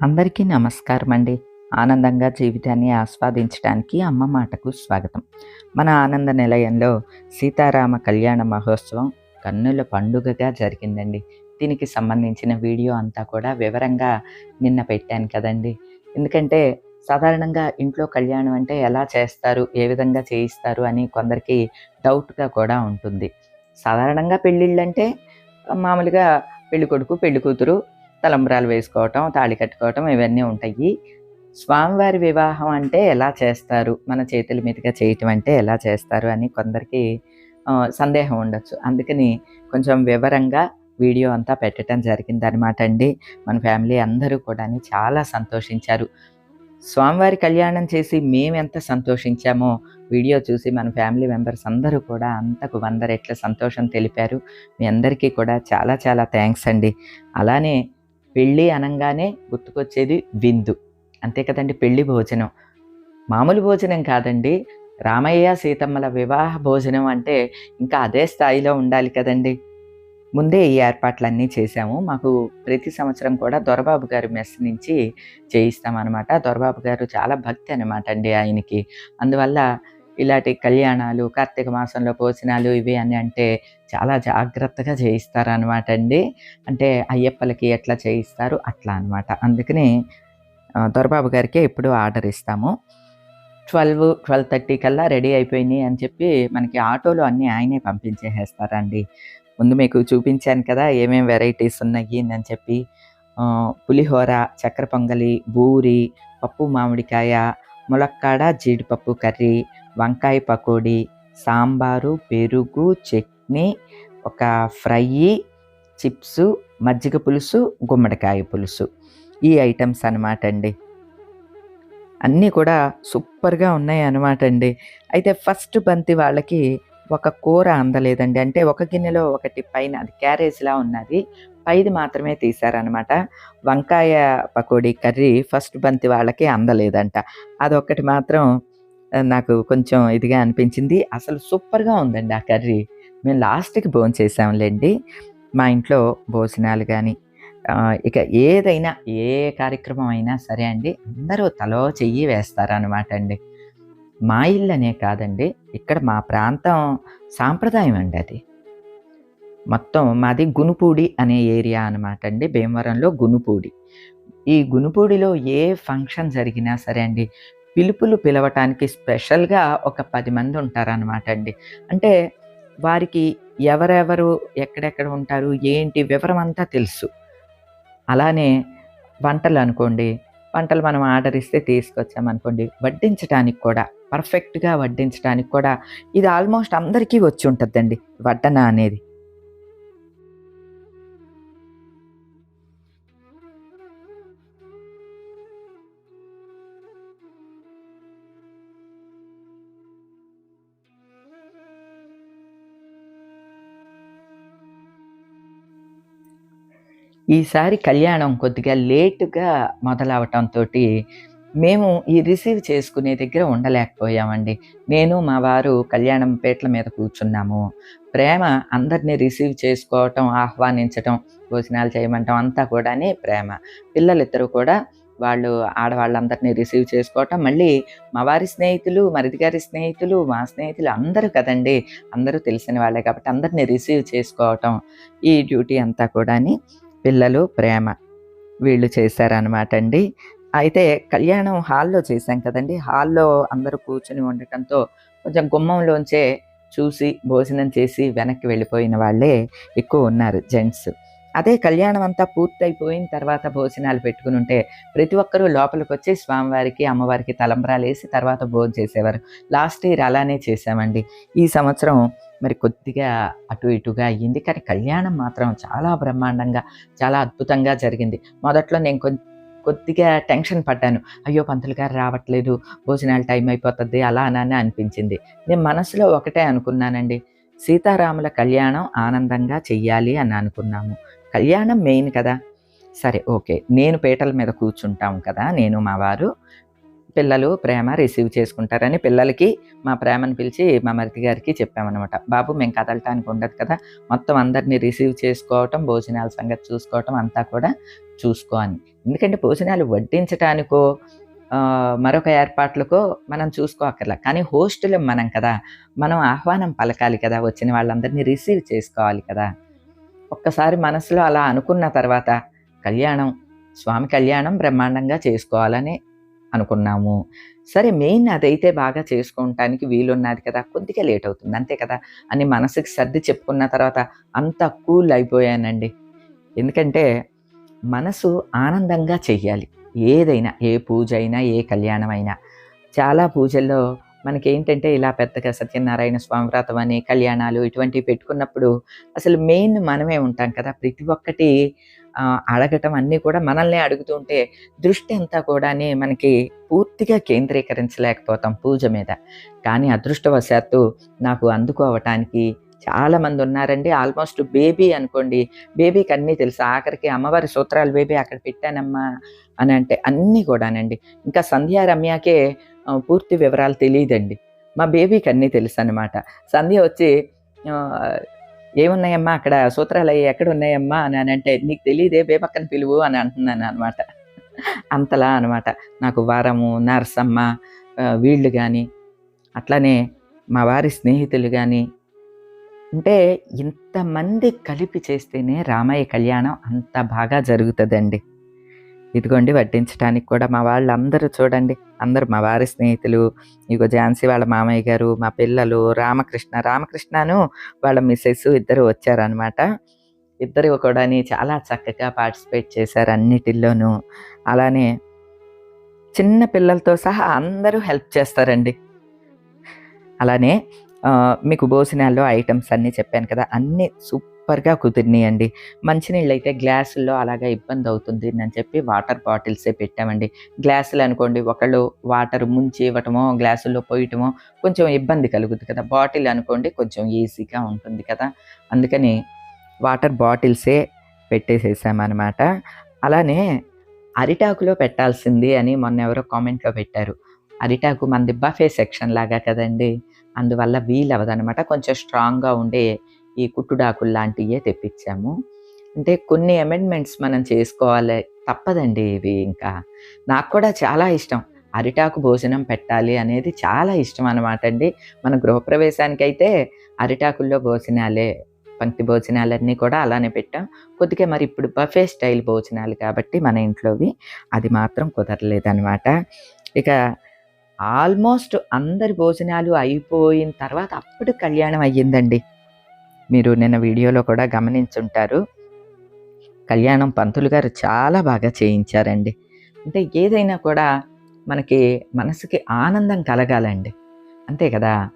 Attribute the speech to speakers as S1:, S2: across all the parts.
S1: అందరికీ నమస్కారం అండి ఆనందంగా జీవితాన్ని ఆస్వాదించడానికి అమ్మ మాటకు స్వాగతం. మన ఆనంద నిలయంలో సీతారామ కళ్యాణ మహోత్సవం కన్నుల పండుగగా జరిగిందండి. దీనికి సంబంధించిన వీడియో అంతా కూడా వివరంగా నిన్న పెట్టాను కదండి. ఎందుకంటే సాధారణంగా ఇంట్లో కళ్యాణం అంటే ఎలా చేస్తారు ఏ విధంగా చేయిస్తారు అని కొందరికి డౌట్గా కూడా ఉంటుంది. సాధారణంగా పెళ్ళిళ్ళు అంటే మామూలుగా పెళ్ళికొడుకు కొడుకు కూతురు తలంబ్రాలు వేసుకోవటం తాళి కట్టుకోవటం ఇవన్నీ ఉంటాయి. స్వామివారి వివాహం అంటే ఎలా చేస్తారు? మన చేతుల మీదుగా చేయటం అంటే ఎలా చేస్తారు? అని కొందరికి సందేహం ఉండొచ్చు. అందుకని కొంచెం వివరంగా వీడియో అంతా పెట్టడం జరిగింది అనమాట అండి. మన ఫ్యామిలీ అందరూ కూడా చాలా సంతోషించారు. స్వామివారి కళ్యాణం చేసి మేము ఎంత సంతోషించామో వీడియో చూసి మన ఫ్యామిలీ మెంబర్స్ అందరూ కూడా అంతకు వంద రెట్ల సంతోషం తెలిపారు. మీ అందరికీ కూడా చాలా చాలా థ్యాంక్స్ అండి. అలానే పెళ్ళి అనగానే గుర్తుకొచ్చేది విందు. అంతే కదండి పెళ్ళి భోజనం. మామూలు భోజనం కాదండి. రామయ్య సీతమ్మల వివాహ భోజనం అంటే ఇంకా అదే స్థాయిలో ఉండాలి కదండి. ముందే ఈ ఏర్పాట్లన్నీ చేశాము. మాకు ప్రతి సంవత్సరం కూడా దొరబాబు గారు మెస్ నుంచి చేయిస్తామన్నమాట. దొరబాబు గారు చాలా భక్తి అనమాట అండి ఆయనకి. అందువల్ల ఇలాంటి కళ్యాణాలు కార్తీక మాసంలో భోజనాలు ఇవి అని అంటే చాలా జాగ్రత్తగా చేయిస్తారు అనమాట అండి. అంటే అయ్యప్పలకి ఎట్లా చేయిస్తారు అట్లా అనమాట అందుకని దొరబాబు గారికి ఇప్పుడు ఆర్డర్ ఇస్తాము. ట్వెల్వ్ ట్వెల్వ్ థర్టీ కల్లా రెడీ అయిపోయినాయి అని చెప్పి మనకి ఆటోలో అన్నీ ఆయనే పంపించేసేస్తారండి. ముందు మీకు చూపించాను కదా ఏమేమి వెరైటీస్ ఉన్నాయి అని చెప్పి పులిహోర చక్కెర పొంగలి బూరి పప్పు మామిడికాయ ములక్కాడ జీడిపప్పు కర్రీ వంకాయ పకోడీ సాంబారు పెరుగు చట్నీ ఒక ఫ్రై చిప్స్ మజ్జిగ పులుసు గుమ్మడికాయ పులుసు. ఈ ఐటమ్స్ అనమాట అండి. అన్నీ కూడా సూపర్గా ఉన్నాయి అనమాట అండి. అయితే ఫస్ట్ బంతి వాళ్ళకి ఒక కూర అందలేదండి. అంటే ఒక గిన్నెలో ఒకటి పైన అది క్యారేజ్లా ఉన్నది. పైది మాత్రమే తీశారనమాట వంకాయ పకోడీ కర్రీ ఫస్ట్ బంతి వాళ్ళకి అందలేదంట. అదొక్కటి మాత్రం నాకు కొంచెం ఇదిగా అనిపించింది. అసలు సూపర్గా ఉందండి ఆ కర్రీ. మేము లాస్ట్కి భోజనం చేసాంలేండి. మా ఇంట్లో భోజనాలు కానీ ఇక ఏదైనా ఏ కార్యక్రమం అయినా సరే అండి అందరూ తలో చెయ్యి వేస్తారనమాట అండి. మా ఇల్లు అనే కాదండి ఇక్కడ మా ప్రాంతం సాంప్రదాయం అండి అది. మొత్తం మాది గునుపూడి అనే ఏరియా అనమాట అండి భీమవరంలో గునుపూడి. ఈ గునుపూడిలో ఏ ఫంక్షన్ జరిగినా సరే అండి పిలుపులు పిలవటానికి స్పెషల్గా ఒక పది మంది ఉంటారనమాట అండి. అంటే వారికి ఎవరెవరు ఎక్కడెక్కడ ఉంటారు ఏంటి వివరం అంతా తెలుసు. అలానే వంటలు అనుకోండి వంటలు మనం ఆర్డర్ ఇస్తే తీసుకొచ్చామనుకోండి వడ్డించడానికి కూడా పర్ఫెక్ట్గా వడ్డించడానికి కూడా ఇది ఆల్మోస్ట్ అందరికీ వచ్చి ఉంటుందండి వడ్డన అనేది. ఈసారి కళ్యాణం కొద్దిగా లేటుగా మొదలవటంతో మేము ఈ రిసీవ్ చేసుకునే దగ్గర ఉండలేకపోయామండి. నేను మా వారు కళ్యాణం పేట్ల మీద కూర్చున్నాము. ప్రేమ అందరినీ రిసీవ్ చేసుకోవటం ఆహ్వానించటం భోజనాలు చేయమంటం అంతా కూడానే ప్రేమ. పిల్లలిద్దరూ కూడా వాళ్ళు ఆడవాళ్ళందరినీ రిసీవ్ చేసుకోవటం మళ్ళీ మా వారి స్నేహితులు మరిది గారి స్నేహితులు మా స్నేహితులు అందరూ కదండి. అందరూ తెలిసిన వాళ్ళే కాబట్టి అందరినీ రిసీవ్ చేసుకోవటం ఈ డ్యూటీ అంతా కూడాని పిల్లలు ప్రేమ వీళ్ళు చేశారనమాట అండి. అయితే కళ్యాణం హాల్లో చేశాం కదండి. హాల్లో అందరూ కూర్చుని ఉండటంతో కొంచెం గుమ్మంలోంచే చూసి భోజనం చేసి వెనక్కి వెళ్ళిపోయిన వాళ్ళే ఎక్కువ ఉన్నారు జెంట్స్. అదే కళ్యాణం అంతా పూర్తయిపోయిన తర్వాత భోజనాలు పెట్టుకుని ఉంటే ప్రతి ఒక్కరూ లోపలికి వచ్చి స్వామివారికి అమ్మవారికి తలంబ్రాలు వేసి తర్వాత భోజనం చేసేవారు. లాస్ట్ ఇయర్ అలానే చేసామండి ఈ సంవత్సరం మరి కొద్దిగా అటు ఇటుగా అయ్యింది. కానీ కళ్యాణం మాత్రం చాలా బ్రహ్మాండంగా చాలా అద్భుతంగా జరిగింది. మొదట్లో నేను కొం కొద్దిగా టెన్షన్ పడ్డాను. అయ్యో పంతులు గారు రావట్లేదు భోజనాలు టైం అయిపోతుంది అలా అని అనిపించింది. నేను మనసులో ఒకటే అనుకున్నానండి సీతారాముల కళ్యాణం ఆనందంగా చెయ్యాలి అని అనుకున్నాము. కళ్యాణం మెయిన్ కదా. సరే ఓకే. నేను పీటల మీద కూర్చుంటాం కదా నేను మా వారు. పిల్లలు ప్రేమ రిసీవ్ చేసుకుంటారని పిల్లలకి మా ప్రేమను పిలిచి మా మరిది గారికి చెప్పామన్నమాట. బాబు మేము కదలటానికి ఉండదు కదా. మొత్తం అందరినీ రిసీవ్ చేసుకోవటం భోజనాల సంగతి చూసుకోవటం అంతా కూడా చూసుకో అని. ఎందుకంటే భోజనాలు వడ్డించటానికో మరొక ఏర్పాట్లకో మనం చూసుకోక్కర్లా కానీ హోస్టులం మనం కదా. మనం ఆహ్వానం పలకాలి కదా. వచ్చిన వాళ్ళందరినీ రిసీవ్ చేసుకోవాలి కదా. ఒక్కసారి మనసులో అలా అనుకున్న తర్వాత కళ్యాణం స్వామి కళ్యాణం బ్రహ్మాండంగా చేసుకోవాలని అనుకున్నాము. సరే మెయిన్ అదైతే బాగా చేసుకోవటానికి వీలున్నది కదా కొద్దిగా లేట్ అవుతుంది అంతే కదా? అని మనసుకి సర్ది చెప్పుకున్న తర్వాత అంత కూల్ అయిపోయానండి. ఎందుకంటే మనసు ఆనందంగా చెయ్యాలి. ఏదైనా ఏ పూజ అయినా ఏ కళ్యాణం అయినా. చాలా పూజల్లో మనకేంటంటే ఇలా పెద్దగా సత్యనారాయణ స్వామి వ్రతం అని కళ్యాణాలు ఇటువంటివి పెట్టుకున్నప్పుడు అసలు మెయిన్ మనమే ఉంటాం కదా ప్రతి ఒక్కటి అడగటం అన్నీ కూడా మనల్ని అడుగుతుంటే దృష్టి అంతా కూడాని మనకి పూర్తిగా కేంద్రీకరించలేకపోతాం పూజ మీద. కానీ అదృష్టవశాత్తు నాకు అందుకోవటానికి చాలామంది ఉన్నారండి. ఆల్మోస్ట్ బేబీ అనుకోండి. బేబీకి అన్నీ తెలుసు. ఆఖరికి అమ్మవారి సూత్రాలు బేబీ అక్కడ పెట్టానమ్మా అని అంటే అన్నీ కూడానండి. ఇంకా సంధ్యా రమ్యకే పూర్తి వివరాలు తెలియదండి. మా బేబీకి అన్నీ తెలుసు అనమాట సంధ్య వచ్చి ఏమున్నాయమ్మా అక్కడ? సూత్రాలు అయ్యి ఎక్కడ ఉన్నాయమ్మా అని అని అంటే నీకు తెలియదే బేపక్కన పిలువు అని అంటున్నాను అనమాట అంతలా అనమాట నాకు వారము నరసమ్మ వీళ్ళు కానీ అట్లానే మా వారి స్నేహితులు కానీ అంటే ఇంతమంది కలిపి చేస్తేనే రామయ్య కళ్యాణం అంత బాగా జరుగుతుందండి. ఇదిగోండి వడ్డించడానికి కూడా మా వాళ్ళు అందరూ చూడండి అందరూ మా వారి స్నేహితులు ఇగో ఝాన్సీ వాళ్ళ మామయ్య గారు మా పిల్లలు రామకృష్ణ రామకృష్ణను వాళ్ళ మిస్సెస్ ఇద్దరు వచ్చారనమాట ఇద్దరు కూడా చాలా చక్కగా పార్టిసిపేట్ చేశారు అన్నిటిల్లోనూ. అలానే చిన్న పిల్లలతో సహా అందరూ హెల్ప్ చేస్తారండి. అలానే మీకు భోజనాల్లో ఐటమ్స్ అన్నీ చెప్పాను కదా అన్నీ సూపర్గా కుదిరినాయండి. మంచినీళ్ళు అయితే గ్లాసుల్లో అలాగా ఇబ్బంది అవుతుంది అని చెప్పి వాటర్ బాటిల్సే పెట్టామండి. గ్లాసులు అనుకోండి ఒకళ్ళు వాటర్ ముంచి ఇవ్వటమో గ్లాసుల్లో పోయటమో కొంచెం ఇబ్బంది కలుగుతుంది కదా. బాటిల్ అనుకోండి కొంచెం ఈజీగా ఉంటుంది కదా. అందుకని వాటర్ బాటిల్సే పెట్టేసేసామన్నమాట. అలానే అరిటాకులో పెట్టాల్సింది అని మొన్న ఎవరో కామెంట్లో పెట్టారు. అరిటాకు మనది బఫే సెక్షన్ లాగా కదండి. అందువల్ల వీలు అవ్వదనమాట కొంచెం స్ట్రాంగ్గా ఉండే ఈ కుట్టుడాకులు లాంటివే తెప్పించాము. అంటే కొన్ని అమెండ్మెంట్స్ మనం చేసుకోవాలి తప్పదండి ఇవి ఇంకా. నాకు కూడా చాలా ఇష్టం. అరిటాకు భోజనం పెట్టాలి అనేది చాలా ఇష్టం అనమాట అండి. మన గృహప్రవేశానికి అయితే అరిటాకుల్లో భోజనాలే పంక్తి భోజనాలన్నీ కూడా అలానే పెట్టాం. కొద్దిగా మరి ఇప్పుడు బఫే స్టైల్ భోజనాలు కాబట్టి మన ఇంట్లోవి అది మాత్రం కుదరలేదనమాట ఇక ఆల్మోస్ట్ అందరి భోజనాలు అయిపోయిన తర్వాత అప్పుడు కళ్యాణం అయ్యిందండి. మీరు నిన్న వీడియోలో కూడా గమనించుంటారు. కళ్యాణం పంతులు గారు చాలా బాగా చేయించారండి. అంటే ఏదైనా కూడా మనకి మనసుకి ఆనందం కలగాలండి. అంతే కదా?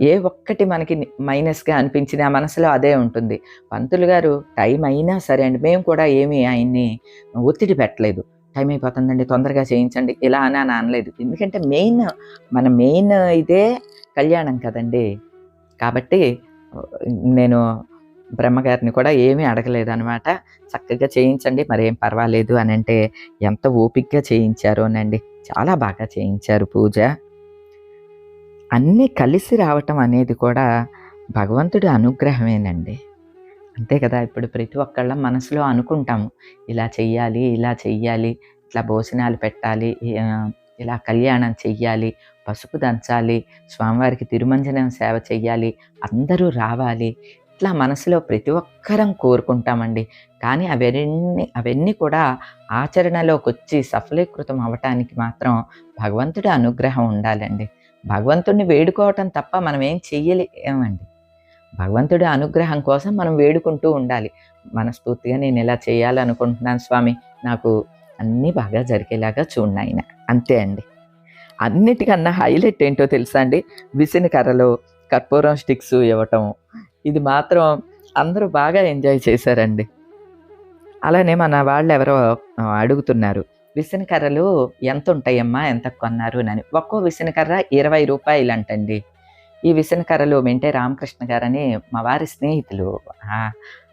S1: ఏ ఒక్కటి మనకి మైనస్గా అనిపించినా మనసులో అదే ఉంటుంది. పంతులు గారు టైం అయినా సరే అండి మేము కూడా ఏమీ ఆయన్ని ఒత్తిడి పెట్టలేదు. టైం అయిపోతుందండి తొందరగా చేయించండి ఇలా అని అని అనలేదు. ఎందుకంటే మెయిన్ మన మెయిన్ ఇదే కళ్యాణం కదండి. కాబట్టి నేను బ్రహ్మగారిని కూడా ఏమీ అడగలేదు అనమాట చక్కగా చేయించండి మరేం పర్వాలేదు అని అంటే ఎంత ఓపిక్గా చేయించారోనండి చాలా బాగా చేయించారు పూజ. అన్నీ కలిసి రావటం అనేది కూడా భగవంతుడి అనుగ్రహమేనండి అంతే కదా ఇప్పుడు ప్రతి ఒక్కళ్ళ మనసులో అనుకుంటాము ఇలా చెయ్యాలి ఇలా చెయ్యాలి ఇట్లా భోజనాలు పెట్టాలి ఇలా కళ్యాణం చెయ్యాలి పసుపు దంచాలి స్వామివారికి తిరుమంజనం సేవ చెయ్యాలి అందరూ రావాలి. ఇట్లా మనసులో ప్రతి ఒక్కరం కోరుకుంటామండి. కానీ అవన్నీ అవన్నీ కూడా ఆచరణలోకి వచ్చి సఫలీకృతం అవ్వటానికి మాత్రం భగవంతుడి అనుగ్రహం ఉండాలండి. భగవంతుడిని వేడుకోవటం తప్ప మనం ఏం చెయ్యలేమండి. భగవంతుడి అనుగ్రహం కోసం మనం వేడుకుంటూ ఉండాలి. మనస్ఫూర్తిగా నేను ఇలా చేయాలనుకుంటున్నాను స్వామి. నాకు అన్నీ బాగా జరిగేలాగా చూడండి అంతే అండి. అన్నిటికన్నా హైలైట్ ఏంటో తెలుసా అండి? విసిన కర్రలో కర్పూరం స్టిక్స్ ఇవ్వటం ఇది మాత్రం అందరూ బాగా ఎంజాయ్ చేశారండి. అలానే మన వాళ్ళు ఎవరో అడుగుతున్నారు అడుగుతున్నారు విసనకర్రలు ఎంత ఉంటాయమ్మా ఎంత కొన్నారు? అని ఒక్కో విసనకర్ర ఇరవై రూపాయలు అంటండి ఈ విసనకర్రలు మెంటే రామకృష్ణ గారని మా వారి స్నేహితులు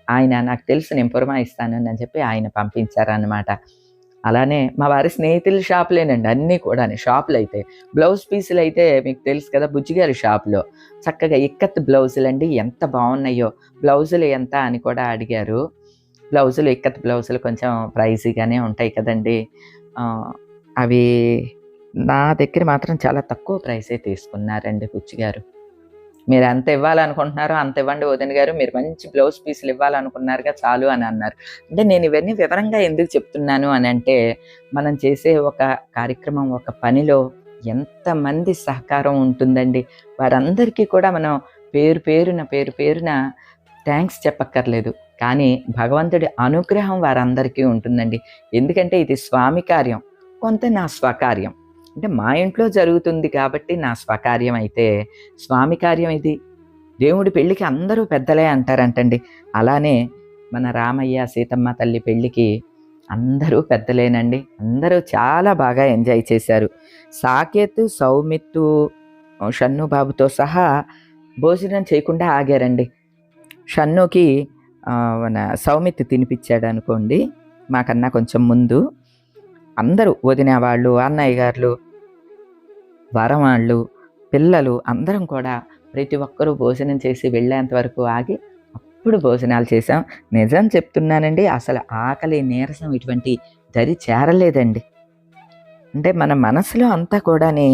S1: ఆయన నాకు తెలుసు నేను పురమాయిస్తాను అని చెప్పి ఆయన పంపించారనమాట అలానే మా వారి స్నేహితుల షాపులేనండి అన్నీ కూడా షాపులు అయితే బ్లౌజ్ పీసులు అయితే మీకు తెలుసు కదా బుజ్జిగారి షాప్లో. చక్కగా ఇక్కత్ బ్లౌజులు అండి ఎంత బాగున్నాయో. బ్లౌజులు ఎంత అని కూడా అడిగారు. బ్లౌజులు ఇక్కత్ బ్లౌజులు కొంచెం ప్రైజీగానే ఉంటాయి కదండి. అవి నా దగ్గర మాత్రం చాలా తక్కువ ప్రైసే తీసుకున్నారండి బుచ్చిగారు మీరు ఎంత ఇవ్వాలనుకుంటున్నారో అంత ఇవ్వండి వదిన గారు. మీరు మంచి బ్లౌజ్ పీసులు ఇవ్వాలనుకున్నారుగా చాలు అని అన్నారు. అంటే నేను ఇవన్నీ వివరంగా ఎందుకు చెప్తున్నాను అని అంటే మనం చేసే ఒక కార్యక్రమం ఒక పనిలో ఎంతమంది సహకారం ఉంటుందండి. వారందరికీ కూడా మనం పేరు పేరున పేరు పేరున థ్యాంక్స్ చెప్పక్కర్లేదు. కానీ భగవంతుడి అనుగ్రహం వారందరికీ ఉంటుందండి. ఎందుకంటే ఇది స్వామి కార్యం కొంత నా స్వకార్యం. అంటే మా ఇంట్లో జరుగుతుంది కాబట్టి నా స్వకార్యం అయితే స్వామి కార్యం ఇది. దేవుడి పెళ్ళికి అందరూ పెద్దలే అంటారంటండి. అలానే మన రామయ్య సీతమ్మ తల్లి పెళ్ళికి అందరూ పెద్దలేనండి. అందరూ చాలా బాగా ఎంజాయ్ చేశారు. సాకేత్ సౌమిత్తు షన్నుబాబుతో సహా భోజనం చేయకుండా ఆగారండి. షన్నుకి మన సౌమిత్ తినిపించాడు అనుకోండి మాకన్నా కొంచెం ముందు అందరూ వదిన వాళ్ళు అన్నయ్య గారు వరవాళ్ళు పిల్లలు అందరం కూడా ప్రతి ఒక్కరూ భోజనం చేసి వెళ్ళేంత వరకు ఆగి అప్పుడు భోజనాలు చేసాం నిజం చెప్తున్నానండి అసలు ఆకలి నీరసం ఇటువంటి దరి చేరలేదండి. అంటే మన మనసులో అంతా కూడాని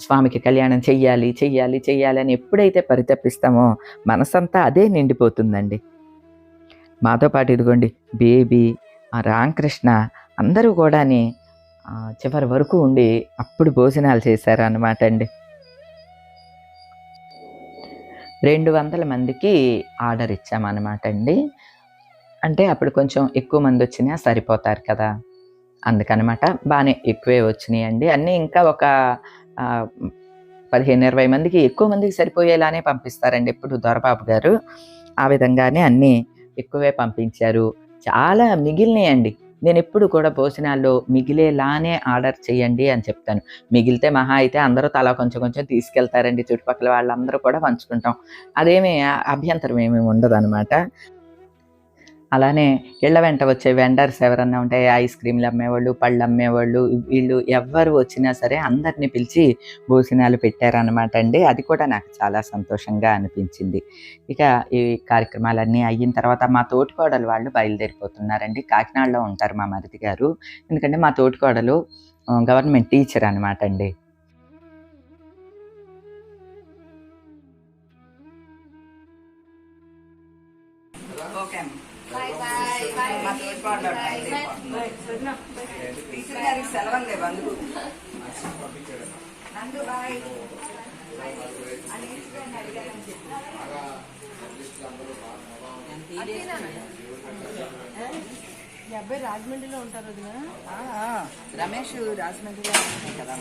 S1: స్వామికి కళ్యాణం చెయ్యాలి చెయ్యాలి చెయ్యాలి అని ఎప్పుడైతే పరితపిస్తామో మనసంతా అదే నిండిపోతుందండి. మాతో పాటు ఇదిగోండి బేబీ రామకృష్ణ అందరూ కూడాని చివరి వరకు ఉండి అప్పుడు భోజనాలు చేశారు అన్నమాట అండి. రెండు వందల మందికి ఆర్డర్ ఇచ్చామన్నమాట అండి. అంటే అప్పుడు కొంచెం ఎక్కువ మంది వచ్చినా సరిపోతారు కదా. అందుకనమాట బాగానే ఎక్కువే వచ్చినాయి అండి అన్నీ ఇంకా ఒక పదిహేను ఇరవై మందికి ఎక్కువ మందికి సరిపోయేలానే పంపిస్తారండి ఎప్పుడు దొరబాబు గారు. ఆ విధంగానే అన్నీ ఎక్కువే పంపించారు. చాలా మిగిలినాయండి. నేను ఎప్పుడు కూడా భోజనాల్లో మిగిలేలానే ఆర్డర్ చేయండి అని చెప్తాను. మిగిలితే మహా అయితే అందరూ తలా కొంచెం కొంచెం తీసుకెళ్తారండి. చుట్టుపక్కల వాళ్ళందరూ కూడా పంచుకుంటాం. అదేమి అభ్యంతరం ఏమీ ఉండదు అలానే ఇళ్ళ వెంట వచ్చే వెండర్స్ ఎవరన్నా ఉంటే ఐస్ క్రీమ్లు అమ్మేవాళ్ళు పళ్ళు అమ్మేవాళ్ళు వీళ్ళు ఎవ్వరు వచ్చినా సరే అందరినీ పిలిచి భోజనాలు పెట్టారనమాట అండి. అది కూడా నాకు చాలా సంతోషంగా అనిపించింది. ఇక ఈ కార్యక్రమాలన్నీ అయిన తర్వాత మా తోటికోడలు వాళ్ళు బయలుదేరిపోతున్నారండి. కాకినాడలో ఉంటారు మా మరిది గారు. ఎందుకంటే మా తోటికోడలు గవర్నమెంట్ టీచర్ అనమాట అండి. సెలవులు లేవు అందుకు. నందు బాయ్.
S2: ఈ అబ్బాయి రాజమండ్రిలో ఉంటారు
S1: ఆ, రమేష్ రాజమండ్రిలో కదా.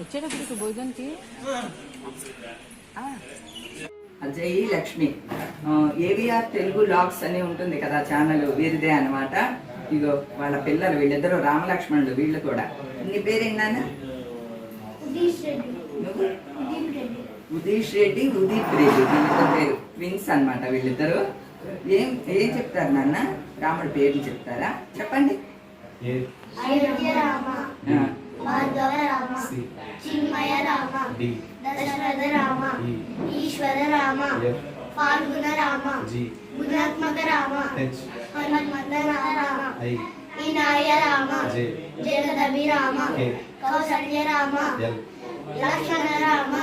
S2: వచ్చేటప్పుడు భోజనానికి?
S1: ఆ. అజయ్ లక్ష్మి. ఏవిఆర్ తెలుగు లాగ్స్ అని ఉంటుంది కదా ఛానల్ వీరిదే అన్నమాట. ఇగో వాళ్ళ పిల్లలు వీళ్ళిద్దరు రామలక్ష్మణుడు వీళ్ళు కూడా. నీ పేరేంటానా నువ్వు? ఉదీష్ రెడ్డి ఉదీప్ రెడ్డి వీళ్ళిద్దరు పేరు. ట్విన్స్ అన్నమాట వీళ్ళిద్దరు. ఏం ఏం చెప్తారు నాన్న? రాముడి పేర్లు చెప్తారా? చెప్పండి.
S3: దశరథ రామ ఈశ్వర రామ ఫాల్గుణ రామ గుణాత్మక రామ హనుమంత రామ వినాయ రామ జగదభి రామ కౌసల్య రామ లక్ష్మణ రామ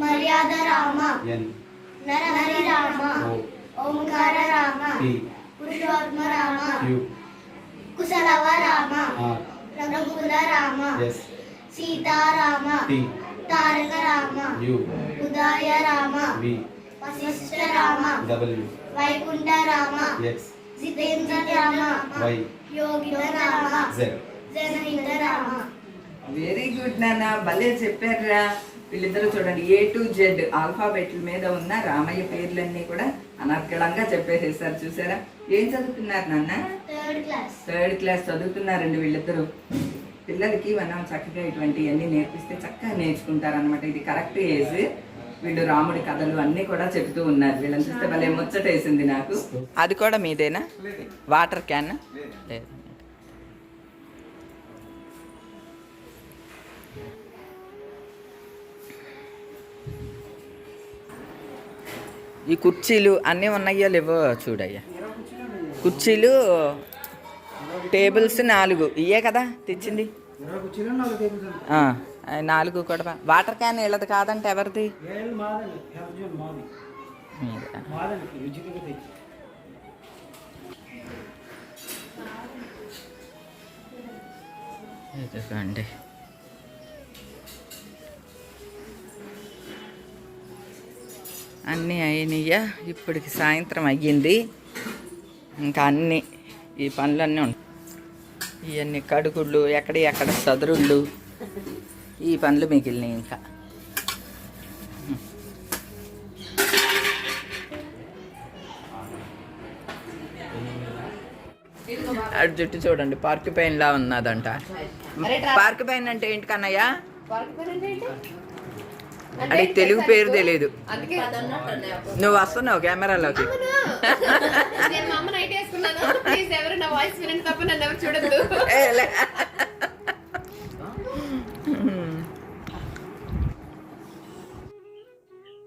S3: మర్యాద రామ నరహరి రామ ఓంకార రామ పురుషోత్మ రామ కుశలవ రామ రఘుకుల రామ సీతారామ తారక రామ ఉదయ రామ వశిష్ఠ రామ వైకుంఠ రామ
S1: వెరీ గుడ్ నాన్న. భలే చెప్పారురా. వీళ్ళిద్దరూ చూడండి ఏ టు జెడ్ ఆల్ఫాబెట్ల మీద ఉన్న రామయ్య పేర్లన్నీ కూడా అనర్గళంగా చెప్పేసేసారు చూసారా? ఏం చదువుతున్నారు నాన్న?
S3: థర్డ్ క్లాస్
S1: థర్డ్ క్లాస్ చదువుతున్నారండి వీళ్ళిద్దరూ. పిల్లలకి మనం చక్కగా ఇటువంటివన్నీ నేర్పిస్తే చక్కగా నేర్చుకుంటారు అనమాట ఇది కరెక్ట్ ఏజ్ వీళ్ళు రాముడి కథలు అన్నీ కూడా చెప్తూ ఉన్నారు. వీళ్ళని చూస్తే భలే ముచ్చటేసింది నాకు. అది కూడా మీదేనా? Water can? లేదు. ఈ కుర్చీలు అన్నీ ఉన్నాయో లేవో చూడయ్యా. కుర్చీలు టేబుల్స్ నాలుగు. ఇయే కదా తెచ్చింది?
S4: నాలుగు
S1: కూడా వాటర్ క్యాన్ వీళ్ళది కాదంటే ఎవరిది? ఇదిగోండి. అన్నీ అయినాయా ఇప్పటికి సాయంత్రం అయ్యింది. ఇంకా అన్నీ ఈ పనులన్నీ ఉంటాయి ఇవన్నీ కడుగుళ్ళు ఎక్కడ ఎక్కడ సదురుళ్ళు. ఈ పనులు మిగిలినాయి ఇంకా. అటు జుట్టు చూడండి పార్క్ పైన్ లా ఉన్నదంట. పార్క్ పైన్ అంటే ఏంటి కన్నయ్య? అడిగి తెలుగు పేరు తెలియదు నువ్వు వస్తున్నావు కెమెరాలోకి
S2: మా అమ్మ నైట్ వేసుకున్నాను ప్లీజ్ ఎవరు నా వాయిస్ వినండి తప్ప నన్ను ఎవరు చూడద్దు
S1: ఏ, లే.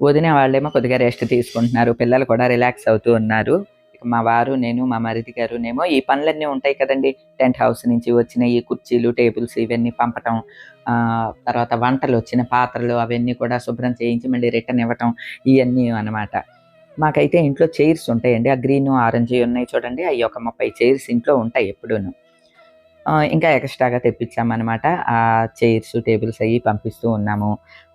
S1: వదిన వాళ్ళేమో కొద్దిగా రెస్ట్ తీసుకుంటున్నారు. పిల్లలు కూడా రిలాక్స్ అవుతూ ఉన్నారు. మా వారు నేను మా మరిది గారునేమో ఈ పనులన్నీ ఉంటాయి కదండి. టెంట్ హౌస్ నుంచి వచ్చిన ఈ కుర్చీలు టేబుల్స్ ఇవన్నీ పంపటం తర్వాత వంటలు వచ్చిన పాత్రలు అవన్నీ కూడా శుభ్రం చేయించి మళ్ళీ రిటర్న్ ఇవ్వటం ఇవన్నీ అన్నమాట. మాకైతే ఇంట్లో చైర్స్ ఉంటాయండి. ఆ గ్రీన్ ఆరెంజ్ ఉన్నాయి చూడండి. అవి ఒక ముప్పై చైర్స్ ఇంట్లో ఉంటాయి ఎప్పుడూను. ఇంకా ఎక్స్ట్రాగా తెప్పించామన్నమాట. ఆ చైర్స్ టేబుల్స్ అవి పంపిస్తూ ఉన్నాము.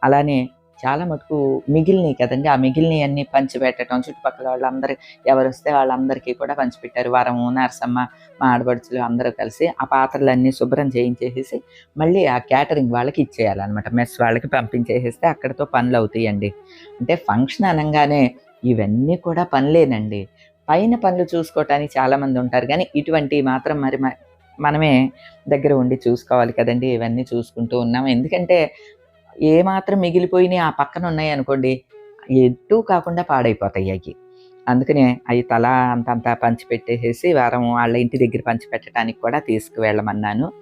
S1: అలానే చాలా మటుకు మిగిలినవి కదండి. ఆ మిగిలినవి అన్ని పంచిపెట్టడం చుట్టుపక్కల వాళ్ళందరూ ఎవరు వస్తే వాళ్ళందరికీ కూడా పంచిపెట్టారు. వరము నరసమ్మ మా ఆడబడుచులు అందరూ కలిసి ఆ పాత్రలన్నీ శుభ్రం చేయించేసేసి మళ్ళీ ఆ క్యాటరింగ్ వాళ్ళకి ఇచ్చేయాలన్నమాట. మెస్ వాళ్ళకి పంపించేసేస్తే అక్కడితో పనులు అవుతాయండి. అంటే ఫంక్షన్ అనగానే ఇవన్నీ కూడా పనులేనండి. పైన పనులు చూసుకోవటానికి చాలామంది ఉంటారు. కానీ ఇటువంటివి మాత్రం మరి మ- మనమే దగ్గర ఉండి చూసుకోవాలి కదండి. ఇవన్నీ చూసుకుంటూ ఉన్నాం. ఎందుకంటే ఏ మాత్రం మిగిలిపోయినాయి ఆ పక్కన ఉన్నాయి అనుకోండి ఎటు కాకుండా పాడైపోతాయి అవి అందుకనే అవి తల అంతంత పంచిపెట్టేసేసి వారం వాళ్ళ ఇంటి దగ్గర పంచి పెట్టడానికి కూడా తీసుకువెళ్ళమన్నాను.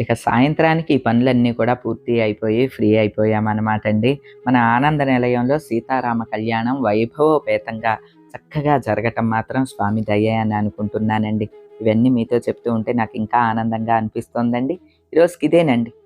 S1: ఇక సాయంత్రానికి ఈ పనులన్నీ కూడా పూర్తి అయిపోయి ఫ్రీ అయిపోయామన్నమాట అండి. మన ఆనంద నిలయంలో సీతారామ కళ్యాణం వైభవోపేతంగా చక్కగా జరగటం మాత్రం స్వామి దయ్యే అని అనుకుంటున్నానండి. ఇవన్నీ మీతో చెప్తూ ఉంటే నాకు ఇంకా ఆనందంగా అనిపిస్తోందండి. ఈరోజుకి ఇదేనండి.